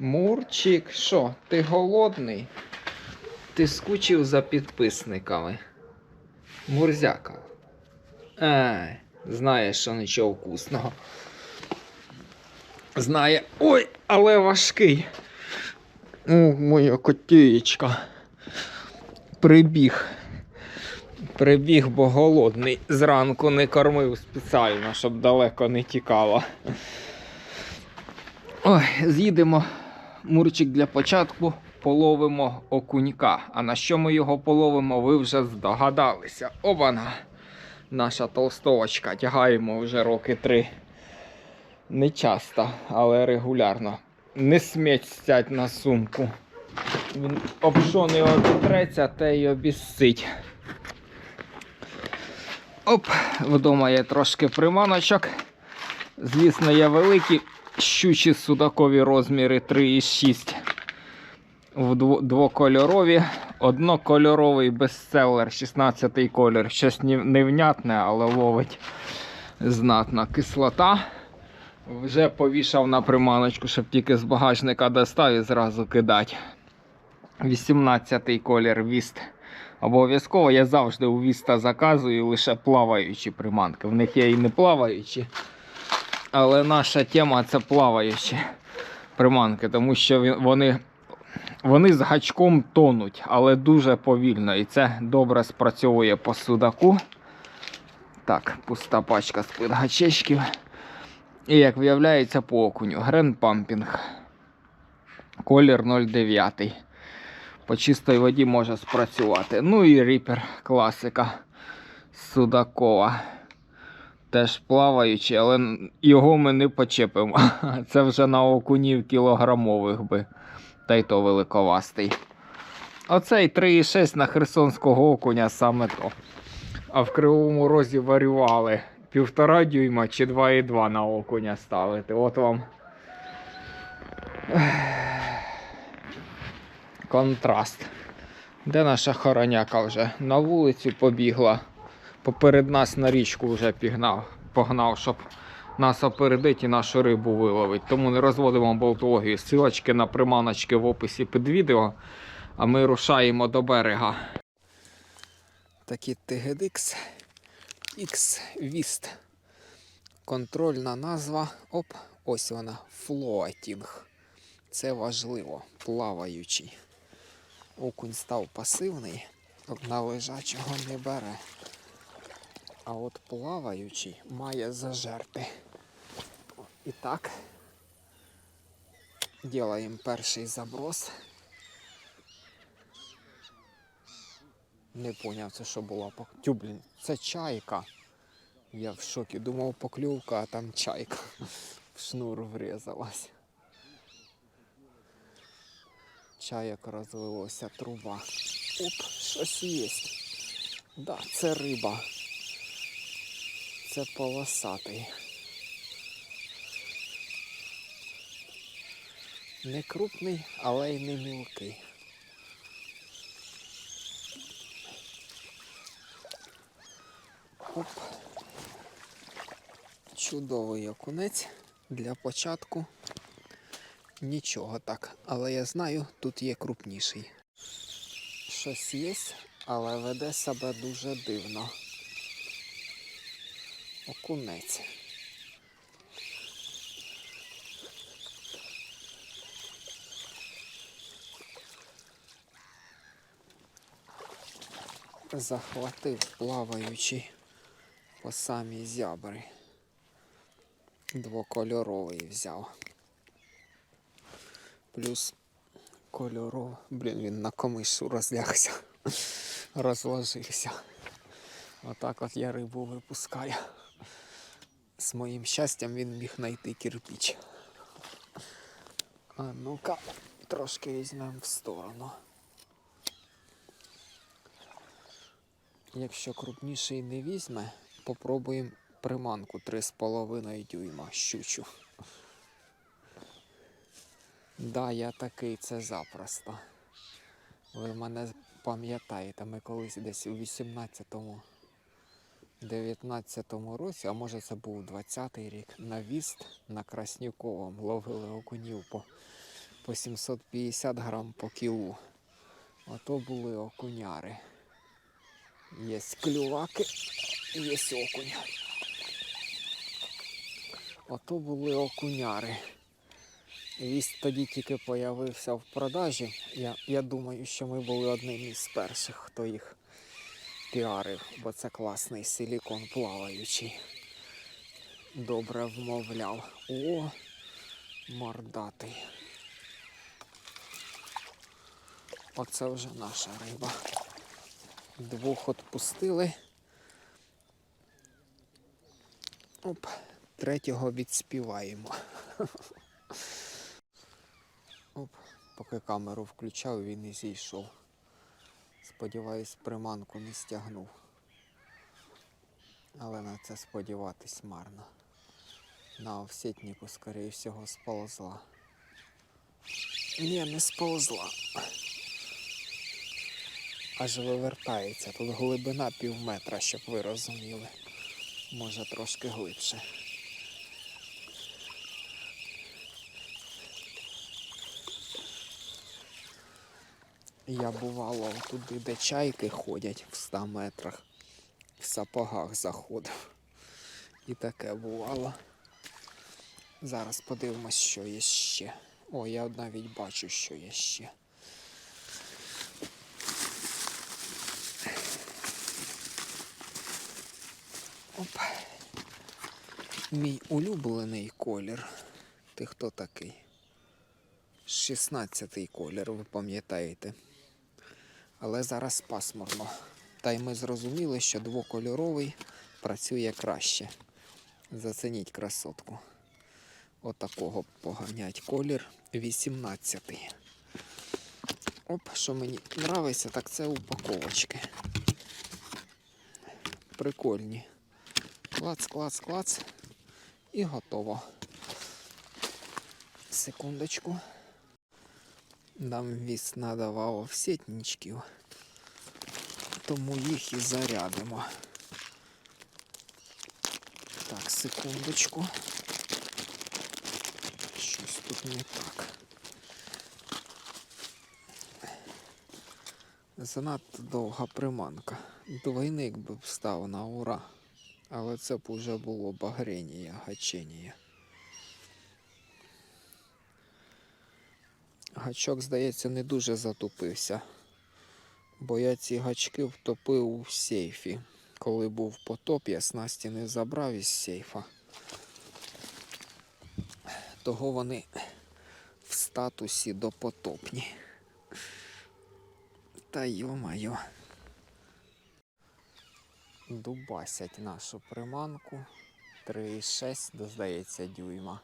Мурчик, що, ти голодний? Ти скучив за підписниками. Мурзяка. Ай, знає, що нічого вкусного. Знає. Ой, але важкий. О, моя котієчка. Прибіг. Прибіг, бо голодний. Зранку не кормив спеціально, щоб далеко не тікало. Ой, з'їдемо мурчик для початку. Половимо окунька. А на що ми його половимо, ви вже здогадалися. Обана! Наша толстовочка. Тягаємо вже роки три. Не часто, але регулярно. Не сміть стять на сумку. Він об що не обітреться, те й обіссить. Оп, вдома є трошки приманочок. Звісно, є великі щучі судакові розміри 3,6 в двокольорові. Однокольоровий бестселер, 16 колір. Щось невнятне, але ловить знатна кислота. Вже повішав на приманочку, щоб тільки з багажника достав і зразу кидати. 18 колір віст. Обов'язково я завжди у віста заказую лише плаваючі приманки. В них є і не плаваючі. Але наша тема це плаваючі приманки, тому що вони, вони з гачком тонуть, але дуже повільно. І це добре спрацьовує по судаку. Так, пуста пачка з-під гачечків. І як виявляється по окуню. Гренпампінг. Колір 09. По чистій воді може спрацювати. Ну і ріпер класика Судакова. Теж плаваючий, але його ми не почепимо. Це вже на окунів кілограмових би. Та й то великовастий. Оцей 3,6 на херсонського окуня саме то. А в кривому розі варювали півтора дюйма чи 2,2 на окуня ставити. От вам. Контраст. Де наша хороняка вже? На вулицю побігла. Поперед нас на річку вже пігнав, погнав, щоб нас опередити і нашу рибу виловити. Тому не розводимо болтологію. Силочки на приманочки в описі під відео. А ми рушаємо до берега. Такі TGDX X Vist. Контрольна назва. Оп, ось вона. Floating. Це важливо. Плаваючий. Окунь став пасивний, на лежачого не бере. А от плаваючий має зажерти. І так. Ділаємо перший заброс. Не поняв, це що була. Тю, блін, це чайка. Я в шокі. Думав поклювка, а там чайка. В шнур врізалась. Чаяк розвелося труба. Оп, щось є. Да, це риба. Це полосатий. Не крупний, але й не мілкий. Оп. Чудовий окунець для початку. Нічого так, але я знаю, тут є крупніший. Щось є, але веде себе дуже дивно. Окунець. Захватив плаваючий по самій зябри. Двокольоровий взяв. Плюс кольоровий. Блін, він на комишу розлягся. Розложився. Отак от я рибу випускаю. З моїм щастям він міг знайти кирпіч. А ну-ка, трошки візьмемо в сторону. Якщо крупніший не візьме, попробуємо приманку 3,5 дюйма щучу. Да, я такий це запросто. Ви мене пам'ятаєте, ми колись десь у 18-му, 19-му році, а може це був 20-й рік, на віст на Краснюковому ловили окунів по, по 750 грам по кілу. Ото були окуняри. Є клюваки, є окунь. Ото були окуняри. Вість тоді тільки появився в продажі. Я, я думаю, що ми були одним із перших, хто їх піарив, бо це класний силікон плаваючий. Добре вмовляв. О, мордатий. Оце вже наша риба. Двох відпустили. Оп, третього відспіваємо. Оп, поки камеру включав, він і зійшов. Сподіваюсь, приманку не стягнув. Але на це сподіватись марно. На овсетнику, скоріше всього, сползла. Ні, не сползла. Аж вивертається. Тут глибина пів метра, щоб ви розуміли. Може трошки глибше. Я бувало туди, де чайки ходять в 100 метрах, в сапогах заходив. І таке бувало. Зараз подивимось, що є ще. О, я навіть бачу, що є ще. Оп. Мій улюблений колір. Ти хто такий? 16-й колір, ви пам'ятаєте. Але зараз пасмурно. Та й ми зрозуміли, що двокольоровий працює краще. Зацініть красотку. Отакого поганять колір 18. Оп, що мені подобається, так це упаковочки. Прикольні. Клац, клац, клац. І готово. Секундочку. Нам віс надавав овсетничків, тому їх і зарядимо. Так, секундочку. Щось тут не так. Занадто довга приманка. Двойник би б став на ура. Але це б уже було багріння, гачення. Гачок, здається, не дуже затупився. Бо я ці гачки втопив в сейфі. Коли був потоп, я снасті не забрав із сейфа. Того вони в статусі допотопні. Та йо-майо. Дубасять нашу приманку 3,6, здається, дюйма.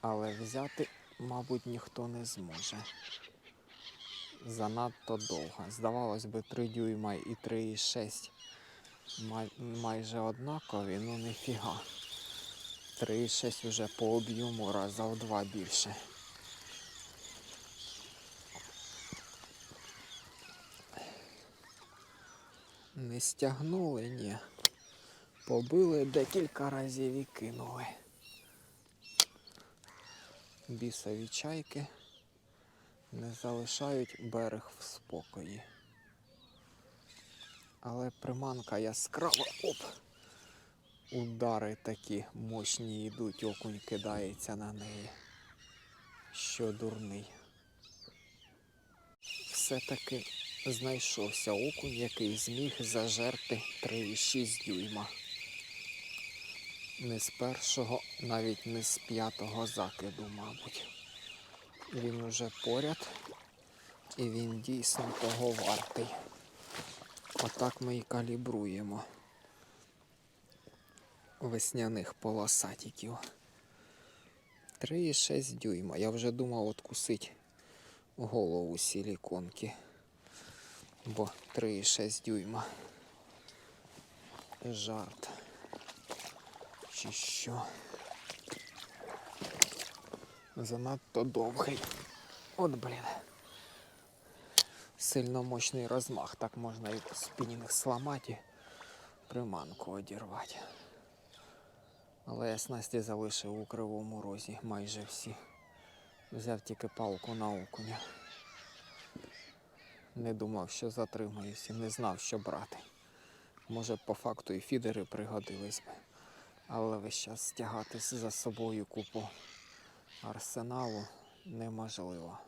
Але взяти, мабуть, ніхто не зможе. Занадто довго. Здавалось би, 3 дюйма і 3,6 май, майже однакові, ну ніфіга. 3,6 вже по об'єму раза в два більше. Не стягнули, ні. Побили декілька разів і кинули. Бісові чайки не залишають берег в спокої. Але приманка яскрава. Оп! Удари такі мощні йдуть, окунь кидається на неї. Що дурний. Все-таки знайшовся окунь, який зміг зажерти 3,6 дюйма. Не з першого, навіть не з п'ятого закиду, мабуть. Він уже поряд і він дійсно того вартий. Отак ми і калібруємо весняних полосатиків. 3,6 дюйма. Я вже думав откусить голову силіконки. Бо 3,6 дюйма. Жарт. Чи що? Занадто довгий. От, блін. Сильно мощний розмах. Так можна і спінінг сламати приманку одірвати. Але я снасті залишив у кривому розі майже всі. Взяв тільки палку на окуня. Не думав, що затримаюсь і не знав, що брати. Може, по факту і фідери пригодились би. Але весь час стягати за собою купу арсеналу неможливо.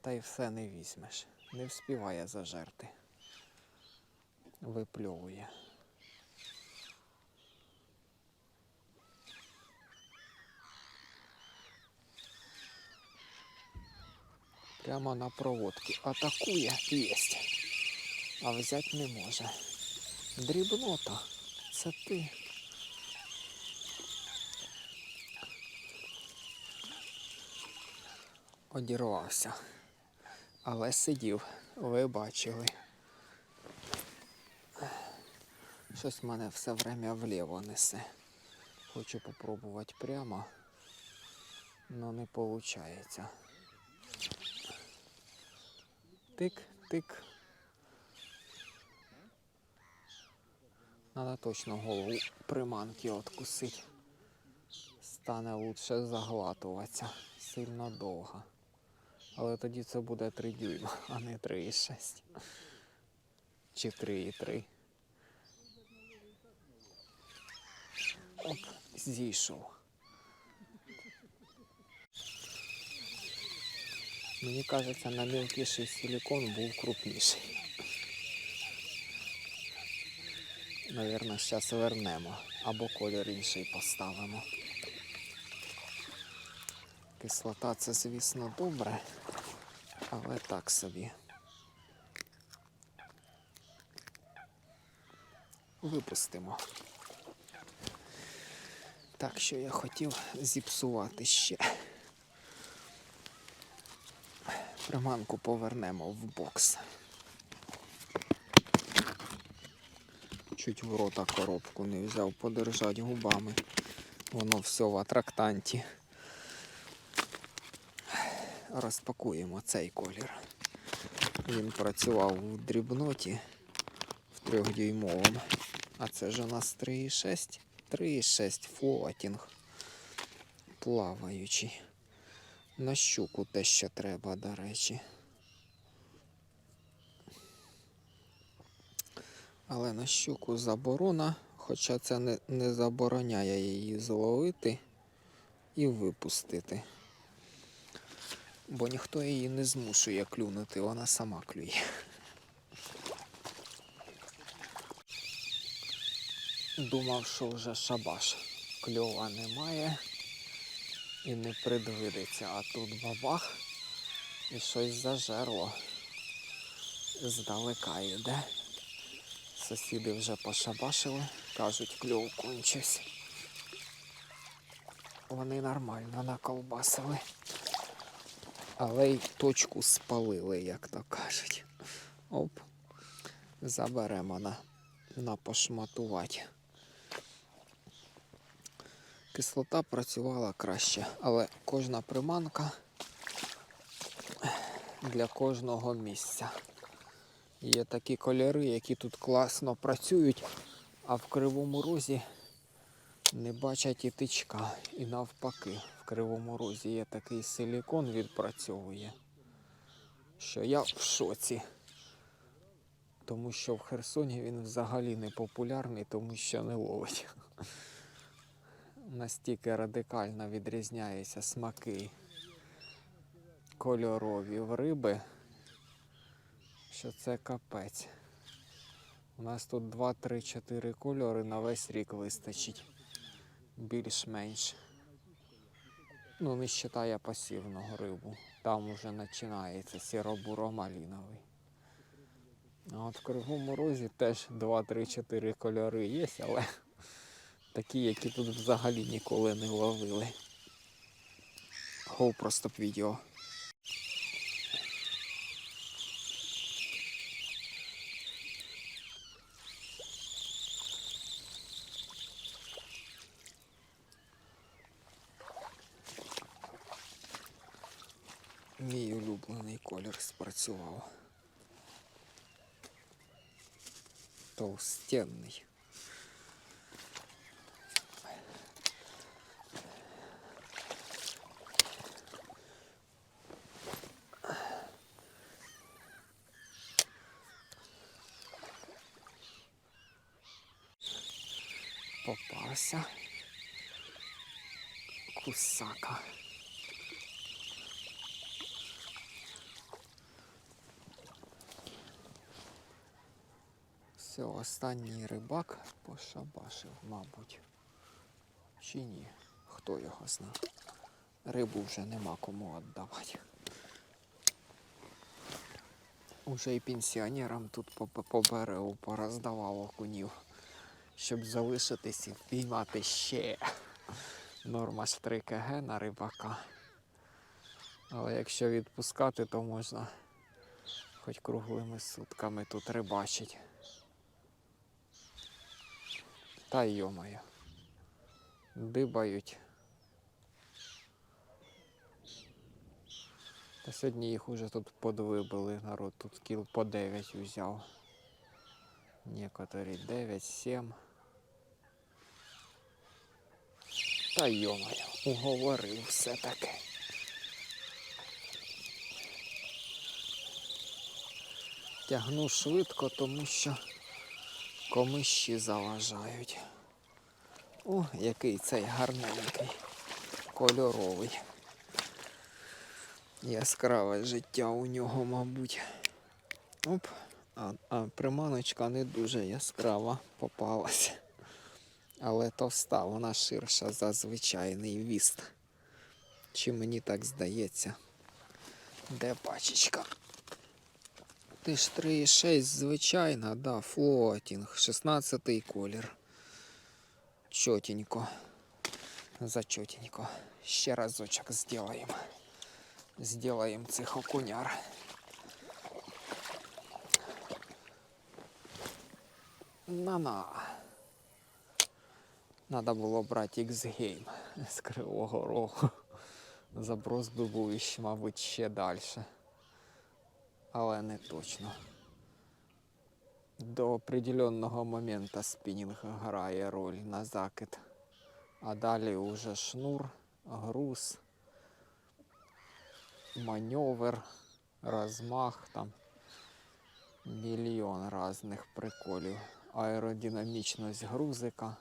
Та й все не візьмеш. Не вспіває зажерти. Випльовує. Прямо на проводці. Атакує єсть. А взять не може. Дрібнота. Це ти. Одірвався. Але сидів, ви бачили. Щось мене все время вліво несе. Хочу попробувати прямо, але не виходить. Тик, тик. Надо точно голову приманки откусить. Стане лучше заглатуватися. Сильно довго. Але тоді це буде 3 дюйма, а не 3,6. Чи 3,3. Оп, зійшов. Мені кажеться, на мілкіший силикон був крупніший. Навірно, зараз вернемо. Або колір інший поставимо. Кислота це, звісно, добре, але так собі. Випустимо. Так, що я хотів зіпсувати ще. Приманку повернемо в бокс. Чуть в рота коробку не взяв, подержать губами. Воно все в атрактанті. Розпакуємо цей колір. Він працював в дрібноті в трьохдюймовому. А це ж у нас 3,6. 3,6 флотінг. Плаваючий. На щуку те, що треба, до речі. Але на щуку заборона, хоча це не, не забороняє її зловити і випустити. Бо ніхто її не змушує клюнути, вона сама клює. Думав, що вже шабаш. Кльова немає і не предвидиться, а тут бабах і щось зажерло. Здалека йде. Сусіди вже пошабашили, кажуть, кльов кончився. Вони нормально наколбасили. Але й точку спалили, як то кажуть. Оп. Заберемо на, на пошматувати. Кислота працювала краще, але кожна приманка для кожного місця. Є такі кольори, які тут класно працюють, а в кривому розі не бачать і тичка. І навпаки, в кривому розі є такий силікон відпрацьовує, що я в шоці. Тому що в Херсоні він взагалі не популярний, тому що не ловить. Настільки радикально відрізняються смаки кольорові в риби, що це капець. У нас тут 2, 3, 4 кольори на весь рік вистачить. Більш-менш. Ну, не вважає пасивного рибу. Там уже починається сіро-буро-маліновий. А от в кривому розі теж 2, 3, 4 кольори є, але такі, які тут взагалі ніколи не ловили. Гоу просто б відео. Мій улюблений колір спрацював. Толстенний. Попався кусака. Все, останній рибак пошабашив, мабуть. Чи ні? Хто його зна? Рибу вже нема кому віддавати. Уже і пенсіонерам тут по, берегу пороздавав окунів, щоб залишитись і впіймати ще. Норма ж 3 кг на рибака. Але якщо відпускати, то можна хоч круглими сутками тут рибачить. Та йомаю. Дибають. Та сьогодні їх уже тут подвибили, народ тут кіл по 9 взяв. Некоторі 9, 7. Та йомаю, уговорив все таки. Тягну швидко, тому що комиші заважають. О, який цей гарненький, кольоровий. Яскраве життя у нього, мабуть. Оп, а, а приманочка не дуже яскрава попалась. Але товста, вона ширша за звичайний віст. Чи мені так здається? Де пачечка? Ти ж 3,6 звичайна, да, флотінг, 16 колір. Чотенько. Зачотенько. Ще разочок сделаем. Сделаем цих окуняр. На-на. Надо було брати X-Game з Кривого Рогу. Заброс би був мабуть, ще далі. Але не точно. До определенного моменту спінінг грає роль на закид. А далі уже шнур, груз, маневр, розмах там. Мільйон різних приколів. Аеродинамічність грузика.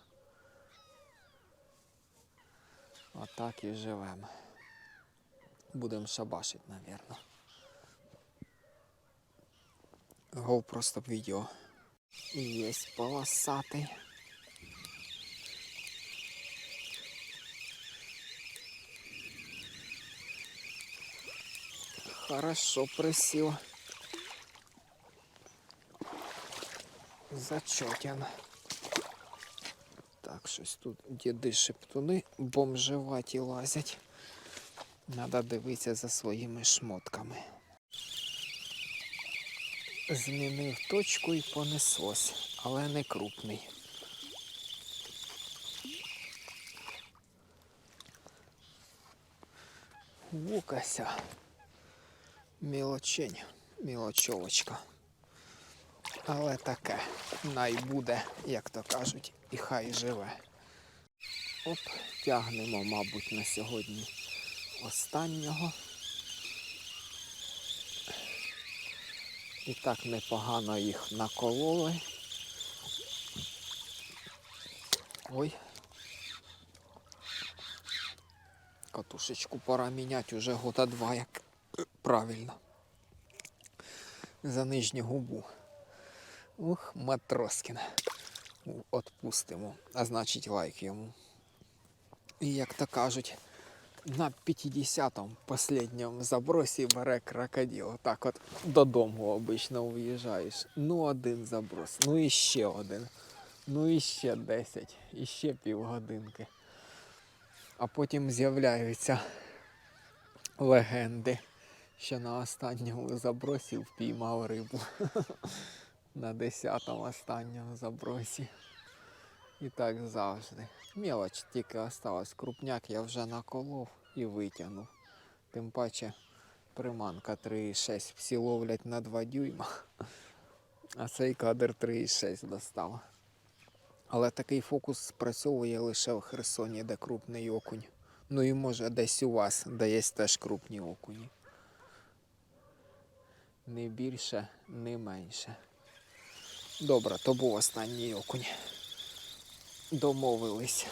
Отак і живемо. Будемо шабашить, напевно. Гов просто відео. Есть полосатый. Хорошо присел. Зачетен. Так, щось тут діди шептуни бомжеваті лазять. Надо дивитися за своїми шмотками. Змінив точку і понеслось, але не крупний. Вукася. Мілочень, мілочовочка. Але таке най буде, як то кажуть, і хай живе. Оп, тягнемо, мабуть, на сьогодні останнього. І так непогано їх накололи. Ой. Катушечку пора міняти уже года два, як правильно. За нижню губу. Ух, Матроскін. Отпустимо. А значить лайк йому. І як то кажуть, на 50-му последньому забросі бере крокодил. Так от додому обично виїжджаєш. Ну один заброс, ну і ще один. Ну і ще 10, і ще півгодинки. А потім з'являються легенди, що на останньому забросі впіймав рибу. На 10-му останньому забросі. І так завжди. Мелоч тільки осталась. Крупняк я вже наколов і витягнув. Тим паче приманка 3,6. Всі ловлять на 2 дюйма. А цей кадр 3,6 достав. Але такий фокус спрацьовує лише в Херсоні, де крупний окунь. Ну і може десь у вас, де є теж крупні окуні. Не більше, не менше. Добре, то був останній окунь. Домовились.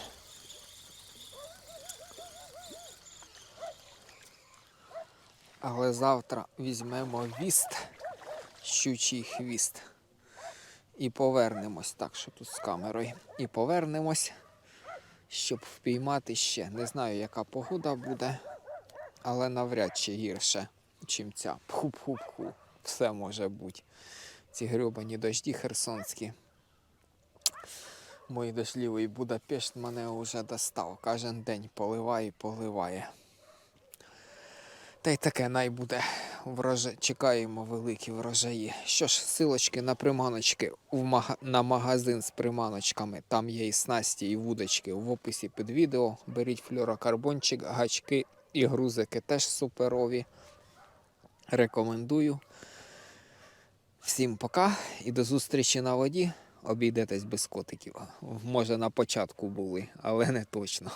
Але завтра візьмемо віст, щучий хвіст. І повернемось так, що тут з камерою. І повернемось, щоб впіймати ще. Не знаю, яка погода буде, але навряд чи гірше, чим ця. Пху-пху-пху. Все може бути. Ці грьобані дожді херсонські. Мой дождливий Будапешт мене вже достав. Кожен день поливає і поливає. Та й таке най буде. Врожа... Чекаємо великі врожаї. Що ж, силочки на приманочки в мага... на магазин з приманочками. Там є і снасті, і вудочки в описі під відео. Беріть флюрокарбончик, гачки і грузики теж суперові. Рекомендую. Всім пока і до зустрічі на воді. Обійдетесь без котиків. Може на початку були, але не точно.